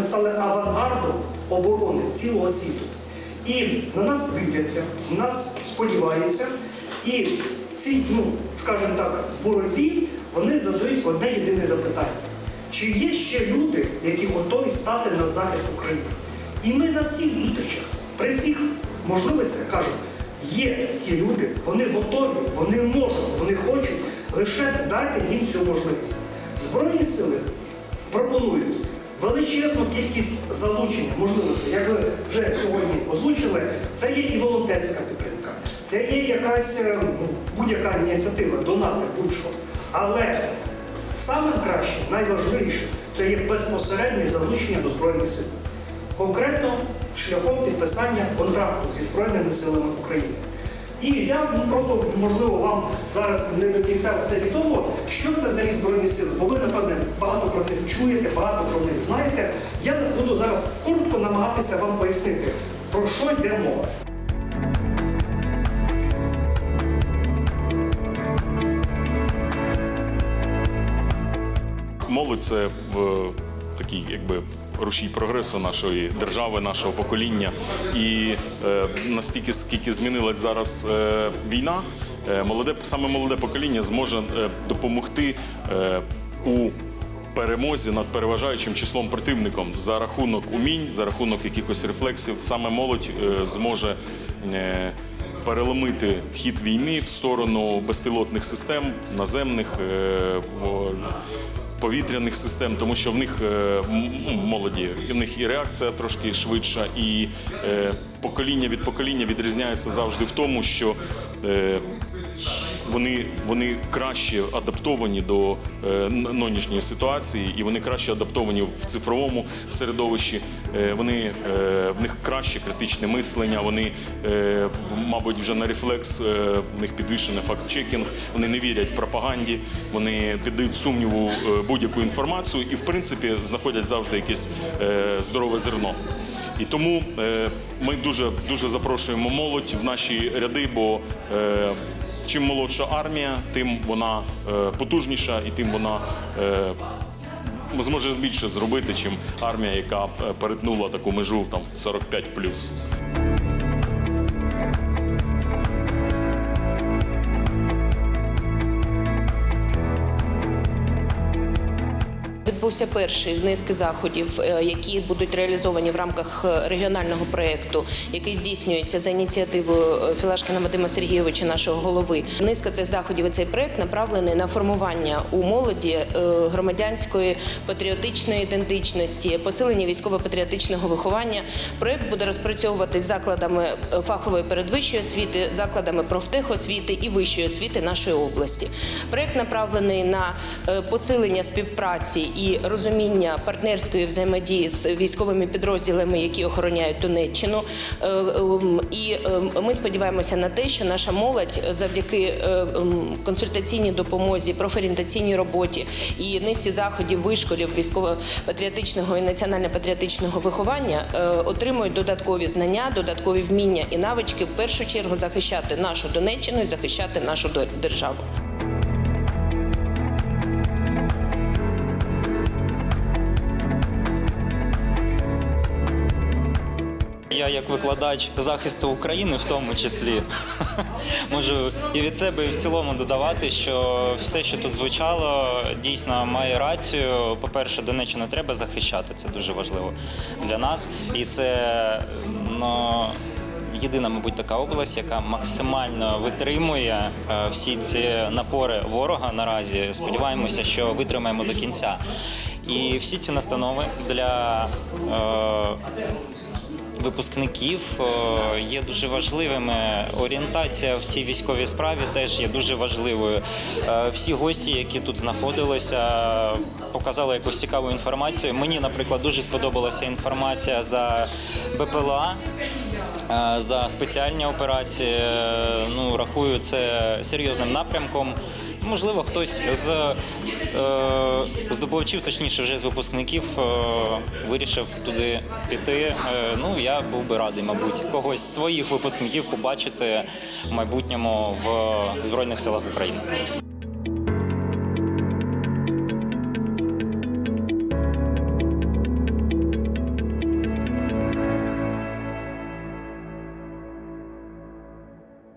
ми стали авангардом оборони цілого світу. І на нас дивляться, на нас сподіваються, і в цій, ну, скажімо так, боротьбі вони задають одне єдине запитання. Чи є ще люди, які готові стати на захист України? І ми на всіх зустрічах, при всіх можливостях кажемо, є ті люди, вони готові, вони можуть, вони хочуть, лише дайте їм цю можливість. Збройні сили пропонують величезну кількість залучення можливостей, як ви вже сьогодні озвучили, це є і волонтерська підтримка, це є якась е, ну, будь-яка ініціатива, донати, будь-що. Але саме краще, найважливіше це є безпосереднє залучення до Збройних сил. Конкретно шляхом підписання контракту зі Збройними силами України. І я ну, просто, можливо, вам зараз не до кінця все відомо, що це за збройні сили, бо ви, напевне, багато про них чуєте, багато про них знаєте. Я буду зараз коротко намагатися вам пояснити, про що йде мова. Молодь це е, такий, якби. Рушій прогресу нашої держави, нашого покоління, і е, настільки скільки змінилась зараз е, війна, е, молоде саме молоде покоління зможе е, допомогти е, у перемозі над переважаючим числом противником за рахунок умінь, за рахунок якихось рефлексів. Саме молодь е, зможе. Е, Переломити хід війни в сторону безпілотних систем, наземних е, повітряних систем, тому що в них е, м, молоді, в них і реакція трошки швидша, і е, покоління від покоління відрізняється завжди в тому, що е, вони, вони краще адаптовані до е, нинішньої ситуації, і вони краще адаптовані в цифровому середовищі. Е, вони, е, в них краще критичне мислення, вони, е, мабуть, вже на рефлекс, е, в них підвищений факт-чекінг, вони не вірять пропаганді, вони піддають сумніву е, будь-яку інформацію і, в принципі, знаходять завжди якесь е, здорове зерно. І тому е, ми дуже, дуже запрошуємо молодь в наші ряди, бо е, чим молодша армія, тим вона е, потужніша і тим вона е, зможе більше зробити, чим армія, яка е, перетнула таку межу там 45+. Відбувся перший з низки заходів, е, які будуть реалізовані в рамках е, регіонального проєкту, який здійснюється за ініціативою е, Філашкина Вадима Сергійовича, нашого голови. Низка цих заходів і цей проєкт направлений на формування у молоді громадянської патріотичної ідентичності, посилення військово-патріотичного виховання. Проєкт буде розпрацьовуватись закладами фахової передвищої освіти, закладами профтехосвіти і вищої освіти нашої області. Проєкт направлений на посилення співпраці і розуміння партнерської взаємодії з військовими підрозділами, які охороняють Донеччину. Е, ем, І ем, ми сподіваємося на те, що наша молодь завдяки е, ем, консультаційній допомозі, профорієнтаційній роботі і низці заходів вишколів військово-патріотичного і національно-патріотичного виховання е, отримують додаткові знання, додаткові вміння і навички в першу чергу захищати нашу Донеччину і захищати нашу державу. Як викладач захисту України, в тому числі, можу і від себе, і в цілому додавати, що все, що тут звучало, дійсно має рацію. По-перше, Донеччину треба захищати, це дуже важливо для нас. І це ну, єдина, мабуть, така область, яка максимально витримує е, всі ці напори ворога наразі. Сподіваємося, що витримаємо до кінця. І всі ці настанови для. Е, випускників е, є дуже важливими. Орієнтація в цій військовій справі теж є дуже важливою. Е, Всі гості, які тут знаходилися, показали якусь цікаву інформацію. Мені, наприклад, дуже сподобалася інформація за БПЛА. Е, За спеціальні операції, Е, ну рахую це серйозним напрямком. Можливо, хтось з е, здобувачів, точніше, вже з випускників, вирішив туди піти. Ну, я був би радий, мабуть, когось своїх випускників побачити в майбутньому в Збройних силах України.